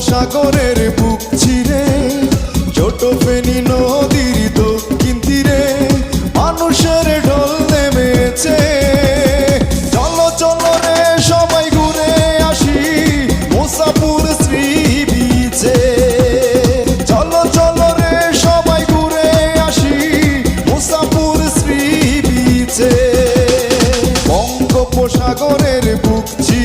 বঙ্গোপসাগরের বুক চিরে ছোট ফেনী নদীর দক্ষিণ তীরে মানুষের ঢল নেমেছে। চলো সবাই ঘুরে আসি শ্রী বিচে। সবাই ঘুরে আসি শ্রী বিচে। বুক চিরে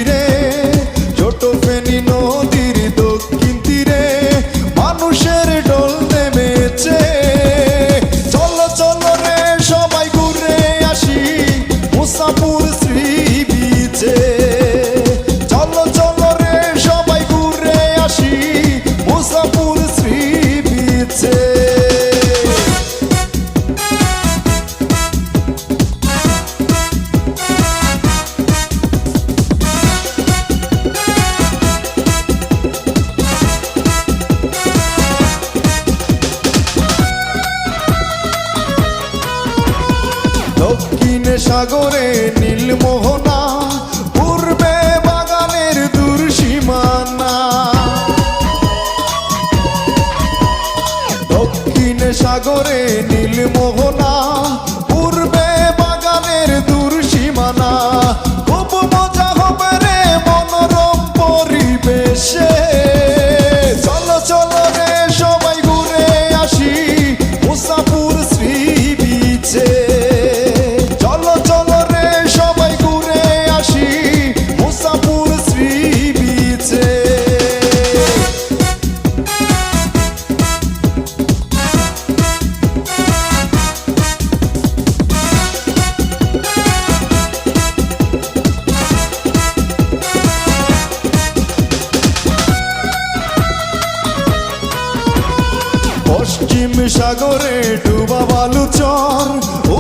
দক্ষিণে সাগরে নীলমোহনা পূর্বে বাগানের দূর সীমানা। দক্ষিণ সাগরে নীলমোহনা পশ্চিম সাগরে ডুবা বালু চর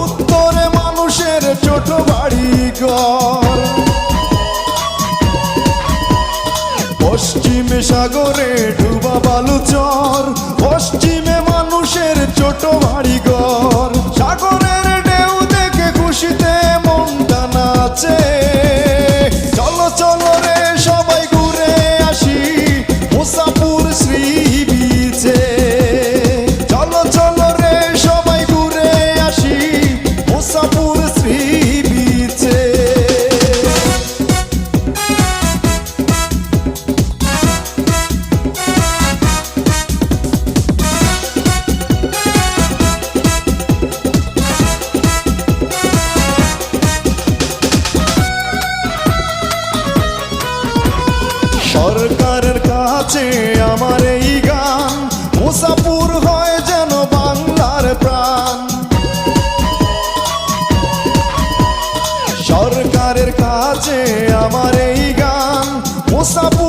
উত্তরে মানুষের ছোট বাড়ি ঘর পশ্চিম সাগরে ডুবা বালু চর পশ্চিমে মানুষের ছোট বাড়ি ঘর সাগরের সরকারের কাছে আমার এই গান। মুসাপুর হয় যেন বাংলার প্রাণ। সরকারের কাছে আমার এই গান। মুসাপুর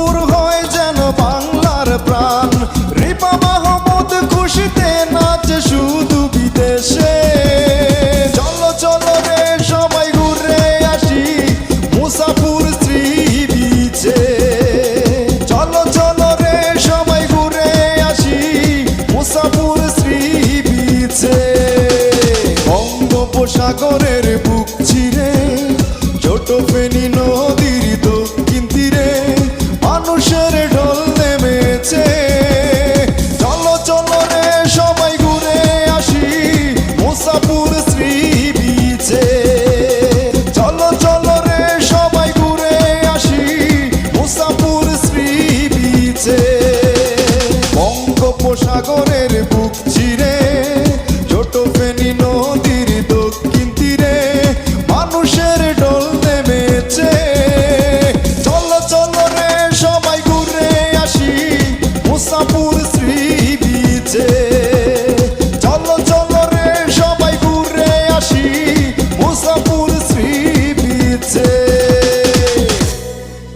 বঙ্গোপসাগরের বুক চিরে ছোট ফেনী নদীর দক্ষিণ তীরে মানুষের ঢল নেমেছে। চলো সবাই ঘুরে আসি মুসাপুর শ্রী বিচে চলো সবাই ঘুরে আসি মুসাপুর শ্রী বিচে বঙ্গোপসাগরের বুক নদী